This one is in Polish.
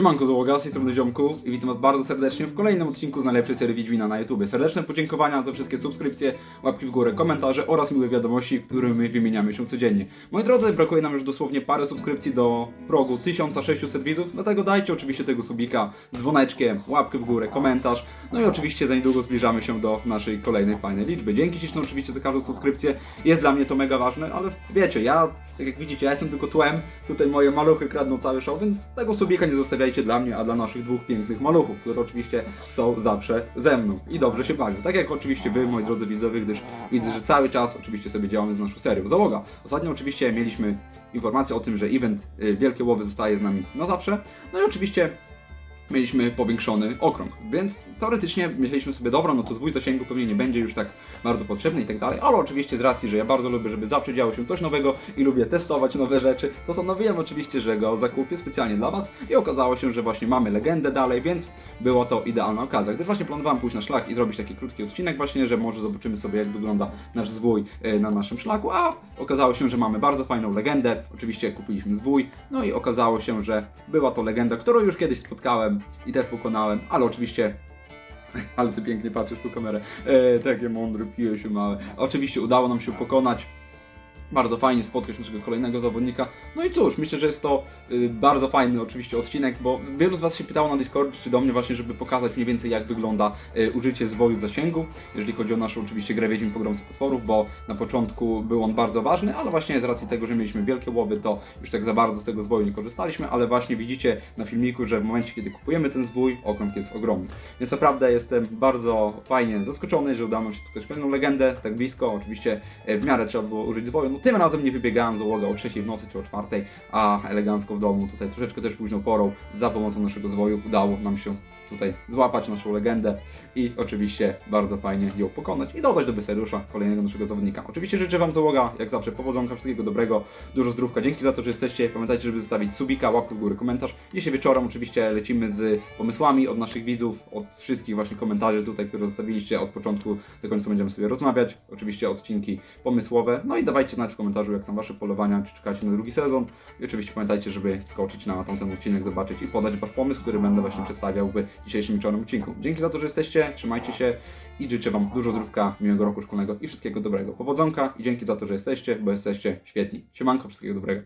Siemanko załoga, z tej strony Ziomku i witam was bardzo serdecznie w kolejnym odcinku z najlepszej serii Wiedźmina na YouTube. Serdeczne podziękowania za wszystkie subskrypcje, łapki w górę, komentarze oraz miłe wiadomości, którymi wymieniamy się codziennie. Moi drodzy, brakuje nam już dosłownie parę subskrypcji do progu 1600 widzów, dlatego dajcie oczywiście tego subika, dzwoneczkiem, łapkę w górę, komentarz. No i oczywiście za niedługo zbliżamy się do naszej kolejnej fajnej liczby. Dzięki śliczne oczywiście za każdą subskrypcję, jest dla mnie to mega ważne, ale wiecie, ja, tak jak widzicie, ja jestem tylko tłem, tutaj moje maluchy kradną cały show, więc tego subika nie zostawiajcie dla mnie, a dla naszych dwóch pięknych maluchów, które oczywiście są zawsze ze mną i dobrze się bawią. Tak jak oczywiście wy, moi drodzy widzowie, gdyż widzę, że cały czas oczywiście sobie działamy z naszą serią. Załoga. Ostatnio oczywiście mieliśmy informację o tym, że event y, Wielkie Łowy zostaje z nami na zawsze, no i oczywiście mieliśmy powiększony okrąg, więc teoretycznie myśleliśmy sobie, dobra, no to zwój zasięgu pewnie nie będzie już tak bardzo potrzebny i tak dalej, ale oczywiście z racji, że ja bardzo lubię, żeby zawsze działo się coś nowego i lubię testować nowe rzeczy, postanowiłem oczywiście, że go zakupię specjalnie dla Was i okazało się, że właśnie mamy legendę dalej, więc była to idealna okazja. Gdyż właśnie planowałem pójść na szlak i zrobić taki krótki odcinek właśnie, że może zobaczymy sobie jak wygląda nasz zwój e, na naszym szlaku, a okazało się, że mamy bardzo fajną legendę, oczywiście kupiliśmy zwój, no i okazało się, że była to legenda, którą już kiedyś spotkałem i też pokonałem, ale oczywiście ale ty pięknie patrzysz tą kamerę. E, takie mądre, się małe. Oczywiście udało nam się pokonać. Bardzo fajnie spotkać naszego kolejnego zawodnika. No i cóż, myślę, że jest to y, bardzo fajny oczywiście odcinek, bo wielu z Was się pytało na Discord czy do mnie właśnie, żeby pokazać mniej więcej jak wygląda y, użycie zwoju zasięgu, jeżeli chodzi o naszą oczywiście grę Wiedźmin Pogromcy Potworów, bo na początku był on bardzo ważny, ale właśnie z racji tego, że mieliśmy wielkie łowy, to już tak za bardzo z tego zwoju nie korzystaliśmy, ale właśnie widzicie na filmiku, że w momencie, kiedy kupujemy ten zwój, okrąg jest ogromny. Więc naprawdę jestem bardzo fajnie zaskoczony, że udało nam się spotkać pewną legendę, tak blisko, oczywiście e, w miarę trzeba było użyć zwoju. No tym razem nie wybiegałem załoga o 3 w nocy czy o 4, a elegancko w domu, tutaj troszeczkę też późną porą, za pomocą naszego zwoju udało nam się tutaj złapać naszą legendę i oczywiście bardzo fajnie ją pokonać i dodać do Beseriusza kolejnego naszego zawodnika. Oczywiście życzę Wam załoga, jak zawsze powodzonka, wszystkiego dobrego, dużo zdrówka. Dzięki za to, że jesteście. Pamiętajcie, żeby zostawić subika, łapkę w górę, komentarz. Dzisiaj wieczorem oczywiście lecimy z pomysłami od naszych widzów, od wszystkich właśnie komentarzy tutaj, które zostawiliście od początku do końca będziemy sobie rozmawiać. Oczywiście odcinki pomysłowe. No i dawajcie znać w komentarzu, jak tam Wasze polowania, czy czekacie na drugi sezon. I oczywiście pamiętajcie, żeby skoczyć na tamten odcinek, zobaczyć i podać Wasz pomysł, który będę właśnie przedstawiał w dzisiejszym wieczornym odcinku. Dzięki za to, że jesteście, trzymajcie się i życzę Wam dużo zdrówka, miłego roku szkolnego i wszystkiego dobrego. Powodzonka i dzięki za to, że jesteście, bo jesteście świetni. Siemanko, wszystkiego dobrego.